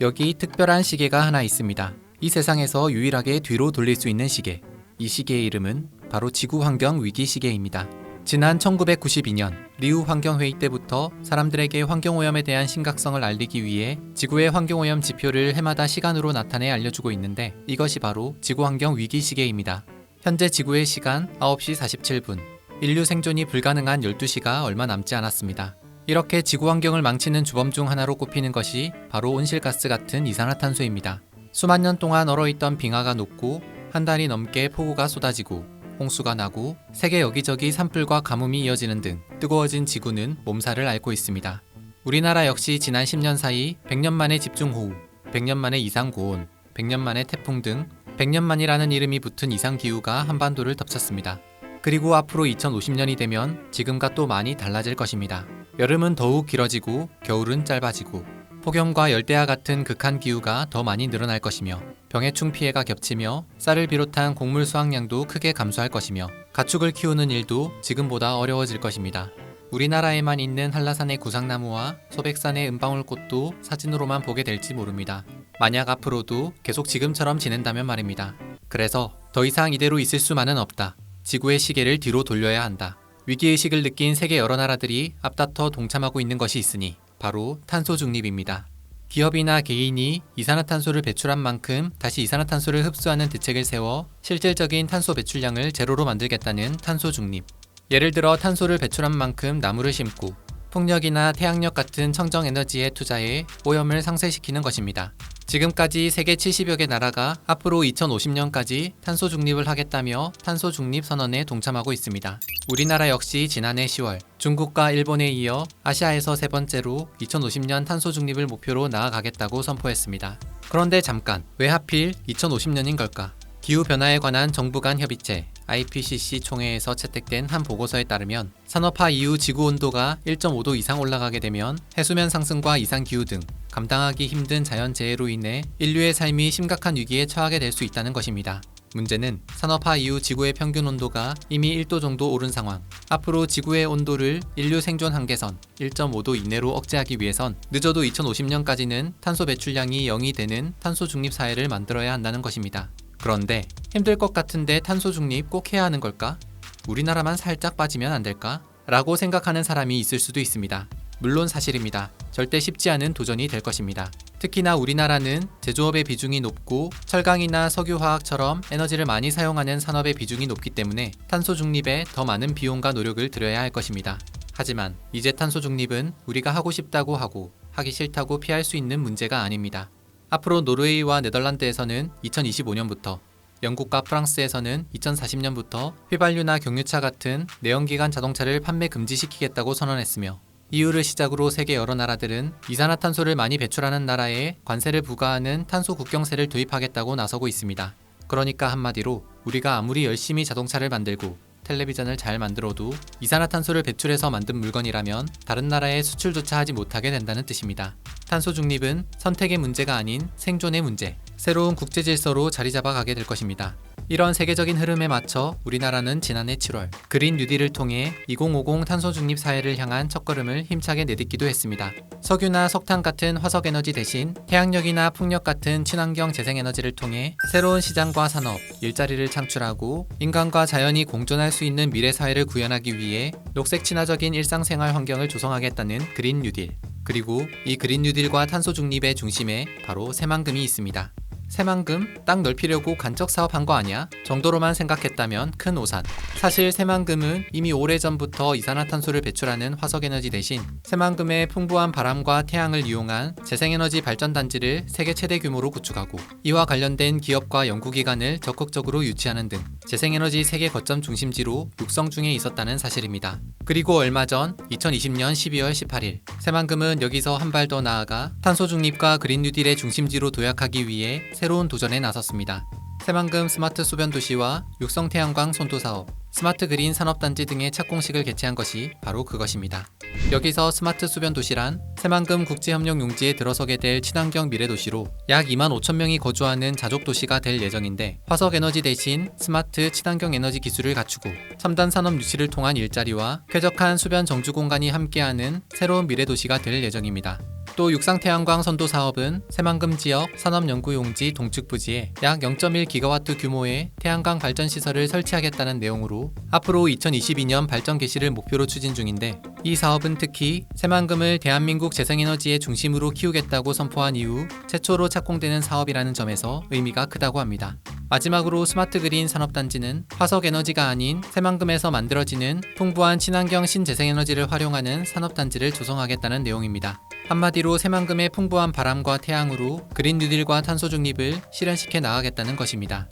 여기 특별한 시계가 하나 있습니다. 이 세상에서 유일하게 뒤로 돌릴 수 있는 시계. 이 시계의 이름은 바로 지구 환경 위기 시계입니다. 지난 1992년 리우 환경회의 때부터 사람들에게 환경오염에 대한 심각성을 알리기 위해 지구의 환경오염 지표를 해마다 시간으로 나타내 알려주고 있는데 이것이 바로 지구환경 위기 시계입니다. 현재 지구의 시간 9시 47분. 인류 생존이 불가능한 12시가 얼마 남지 않았습니다. 이렇게 지구 환경을 망치는 주범 중 하나로 꼽히는 것이 바로 온실가스 같은 이산화탄소입니다. 수만 년 동안 얼어있던 빙하가 녹고 한 달이 넘게 폭우가 쏟아지고 홍수가 나고 세계 여기저기 산불과 가뭄이 이어지는 등 뜨거워진 지구는 몸살을 앓고 있습니다. 우리나라 역시 지난 10년 사이 100년 만에 집중호우, 100년 만에 이상고온, 100년 만에 태풍 등 100년 만이라는 이름이 붙은 이상기후가 한반도를 덮쳤습니다. 그리고 앞으로 2050년이 되면 지금과 또 많이 달라질 것입니다. 여름은 더욱 길어지고 겨울은 짧아지고 폭염과 열대야 같은 극한 기후가 더 많이 늘어날 것이며 병해충 피해가 겹치며 쌀을 비롯한 곡물 수확량도 크게 감소할 것이며 가축을 키우는 일도 지금보다 어려워질 것입니다. 우리나라에만 있는 한라산의 구상나무와 소백산의 은방울꽃도 사진으로만 보게 될지 모릅니다. 만약 앞으로도 계속 지금처럼 지낸다면 말입니다. 그래서 더 이상 이대로 있을 수만은 없다. 지구의 시계를 뒤로 돌려야 한다. 위기의식을 느낀 세계 여러 나라들이 앞다퉈 동참하고 있는 것이 있으니 바로 탄소 중립입니다. 기업이나 개인이 이산화탄소를 배출한 만큼 다시 이산화탄소를 흡수하는 대책을 세워 실질적인 탄소 배출량을 제로로 만들겠다는 탄소 중립. 예를 들어 탄소를 배출한 만큼 나무를 심고 풍력이나 태양력 같은 청정 에너지에 투자해 오염을 상쇄시키는 것입니다. 지금까지 세계 70여 개 나라가 앞으로 2050년까지 탄소 중립을 하겠다며 탄소 중립 선언에 동참하고 있습니다. 우리나라 역시 지난해 10월 중국과 일본에 이어 아시아에서 세 번째로 2050년 탄소 중립을 목표로 나아가겠다고 선포했습니다. 그런데 잠깐 왜 하필 2050년인 걸까? 기후 변화에 관한 정부 간 협의체 IPCC 총회에서 채택된 한 보고서에 따르면 산업화 이후 지구 온도가 1.5도 이상 올라가게 되면 해수면 상승과 이상 기후 등 감당하기 힘든 자연 재해로 인해 인류의 삶이 심각한 위기에 처하게 될 수 있다는 것입니다. 문제는 산업화 이후 지구의 평균 온도가 이미 1도 정도 오른 상황. 앞으로 지구의 온도를 인류 생존 한계선 1.5도 이내로 억제하기 위해선 늦어도 2050년까지는 탄소 배출량이 0이 되는 탄소 중립 사회를 만들어야 한다는 것입니다. 그런데 힘들 것 같은데 탄소 중립 꼭 해야 하는 걸까? 우리나라만 살짝 빠지면 안 될까? 라고 생각하는 사람이 있을 수도 있습니다. 물론 사실입니다. 절대 쉽지 않은 도전이 될 것입니다. 특히나 우리나라는 제조업의 비중이 높고 철강이나 석유화학처럼 에너지를 많이 사용하는 산업의 비중이 높기 때문에 탄소 중립에 더 많은 비용과 노력을 들여야 할 것입니다. 하지만 이제 탄소 중립은 우리가 하고 싶다고 하고 하기 싫다고 피할 수 있는 문제가 아닙니다. 앞으로 노르웨이와 네덜란드에서는 2025년부터 영국과 프랑스에서는 2040년부터 휘발유나 경유차 같은 내연기관 자동차를 판매 금지시키겠다고 선언했으며 이유를 시작으로 세계 여러 나라들은 이산화탄소를 많이 배출하는 나라에 관세를 부과하는 탄소 국경세를 도입하겠다고 나서고 있습니다. 그러니까 한마디로 우리가 아무리 열심히 자동차를 만들고 텔레비전을 잘 만들어도 이산화탄소를 배출해서 만든 물건이라면 다른 나라에 수출조차 하지 못하게 된다는 뜻입니다. 탄소 중립은 선택의 문제가 아닌 생존의 문제, 새로운 국제 질서로 자리 잡아 가게 될 것입니다. 이런 세계적인 흐름에 맞춰 우리나라는 지난해 7월 그린 뉴딜을 통해 2050 탄소 중립 사회를 향한 첫걸음을 힘차게 내딛기도 했습니다. 석유나 석탄 같은 화석 에너지 대신 태양력이나 풍력 같은 친환경 재생 에너지를 통해 새로운 시장과 산업, 일자리를 창출하고 인간과 자연이 공존할 수 있는 미래 사회를 구현하기 위해 녹색 친화적인 일상생활 환경을 조성하겠다는 그린 뉴딜. 그리고 이 그린 뉴딜과 탄소 중립의 중심에 바로 새만금이 있습니다. 새만금 땅 넓히려고 간척 사업한 거 아니야? 정도로만 생각했다면 큰 오산. 사실 새만금은 이미 오래전부터 이산화탄소를 배출하는 화석에너지 대신 새만금의 풍부한 바람과 태양을 이용한 재생에너지 발전단지를 세계 최대 규모로 구축하고 이와 관련된 기업과 연구기관을 적극적으로 유치하는 등 재생에너지 세계 거점 중심지로 육성 중에 있었다는 사실입니다. 그리고 얼마 전 2020년 12월 18일 새만금은 여기서 한 발 더 나아가 탄소 중립과 그린 뉴딜의 중심지로 도약하기 위해 새로운 도전에 나섰습니다. 새만금 스마트 소변 도시와 육성 태양광 손도 사업, 스마트 그린 산업단지 등의 착공식을 개최한 것이 바로 그것입니다. 여기서 스마트 수변 도시란 새만금 국제협력 용지에 들어서게 될 친환경 미래 도시로 약 2만 5천 명이 거주하는 자족 도시가 될 예정인데 화석 에너지 대신 스마트 친환경 에너지 기술을 갖추고 첨단 산업 유치를 통한 일자리와 쾌적한 수변 정주 공간이 함께하는 새로운 미래 도시가 될 예정입니다. 또 육상태양광 선도 사업은 새만금 지역 산업연구용지 동측 부지에 약 0.1기가와트 규모의 태양광 발전 시설을 설치하겠다는 내용으로 앞으로 2022년 발전 개시를 목표로 추진 중인데 이 사업은 특히 새만금을 대한민국 재생에너지의 중심으로 키우겠다고 선포한 이후 최초로 착공되는 사업이라는 점에서 의미가 크다고 합니다. 마지막으로 스마트 그린 산업단지는 화석 에너지가 아닌 새만금에서 만들어지는 풍부한 친환경 신재생에너지를 활용하는 산업단지를 조성하겠다는 내용입니다. 한마디로 새만금의 풍부한 바람과 태양으로 그린 뉴딜과 탄소 중립을 실현시켜 나가겠다는 것입니다.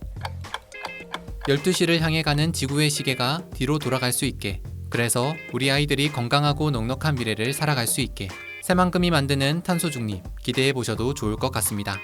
12시를 향해 가는 지구의 시계가 뒤로 돌아갈 수 있게 그래서 우리 아이들이 건강하고 넉넉한 미래를 살아갈 수 있게 새만금이 만드는 탄소 중립 기대해 보셔도 좋을 것 같습니다.